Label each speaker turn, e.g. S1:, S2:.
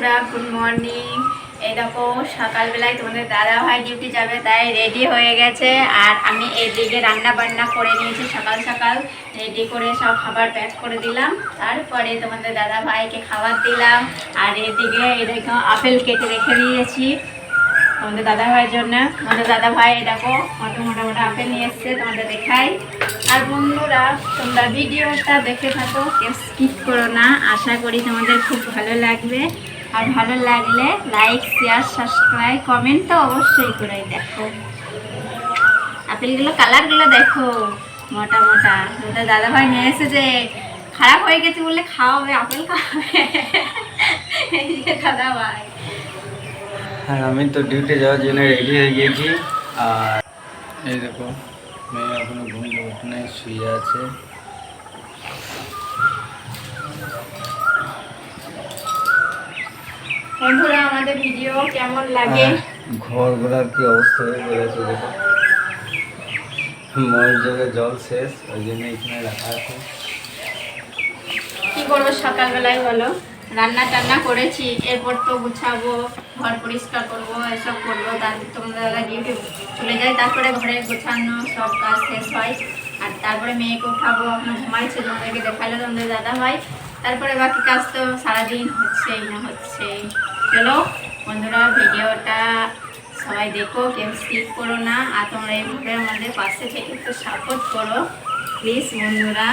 S1: বন্ধুরা good morning এই দেখো, সকালবেলায় তোমাদের দাদা ভাই ডিউটি যাবে, তাই রেডি হয়ে গেছে। আর আমি এদিকে রান্না বান্না করে নিয়েছি সকাল সকাল। রেডি করে সব খাবার প্যাক করে দিলাম। তারপরে তোমাদের দাদা ভাইকে খাবার দিলাম। আর এদিকে এই দেখো, আপেল কেটে রেখে দিয়েছি তোমাদের দাদা ভাইয়ের জন্য। তোমাদের দাদা ভাই এই দেখো কত মোটা মোটা আপেল নিয়ে এসছে তোমাদের দেখাই। আর বন্ধুরা, তোমরা ভিডিওটা দেখে থাকো স্কিপ করো না। আশা করি তোমাদের খুব ভালো লাগবে। আর ভালো লাগলে লাইক শেয়ার সাবস্ক্রাইব কমেন্ট তো অবশ্যই করে দেখো। আপেলগুলো কালারগুলো দেখো, মোটা মোটা। ওটা দাদা ভাই নিয়ে এসেছে। খারাপ হয়ে গেছে বলে খাওয়াবে, আপেল খাওয়াবে। এই যে দাদা ভাই
S2: আর আমি তো ডিউটি যাওয়ার জন্য রেডি হয়ে গিয়েছি আর এই দেখো, মেয়ে এখনও ঘুম ওঠে শুয়ে আছে।
S1: বন্ধুরা আমাদের ভিডিও কেমন লাগে?
S2: আর ঘরগুলার কি অবস্থা হয়ে গেছে দেখো। ময়ের জায়গায় জল শেষ ওই জন্য এখানে রাখা আছে।
S1: কি করব সকালবেলায় বলো? রান্না টান্না করেছি এরপর তো গুছাবো ঘর পরিষ্কার করব এসব করব তারপর তোমরা দাদা ডিউটি চলে যায় তারপরে ঘরে গোছানো সব কাজ শেষ হয় আর তারপরে মেয়েকে উঠাবো এখন ঘুমাইছে তোমাদেরকে দেখাল তোমাদের দাদা ভাই তারপরে বাকি কাজ তো সারাদিন হচ্ছেই না হচ্ছেই। চলো, বন্ধুরা, ভিডিওটা সবাই দেখো, কেউ স্কিপ করো না। আর তোমরা এইভাবে আমাদের পাশে থেকে একটু সাপোর্ট করো। প্লিজ বন্ধুরা।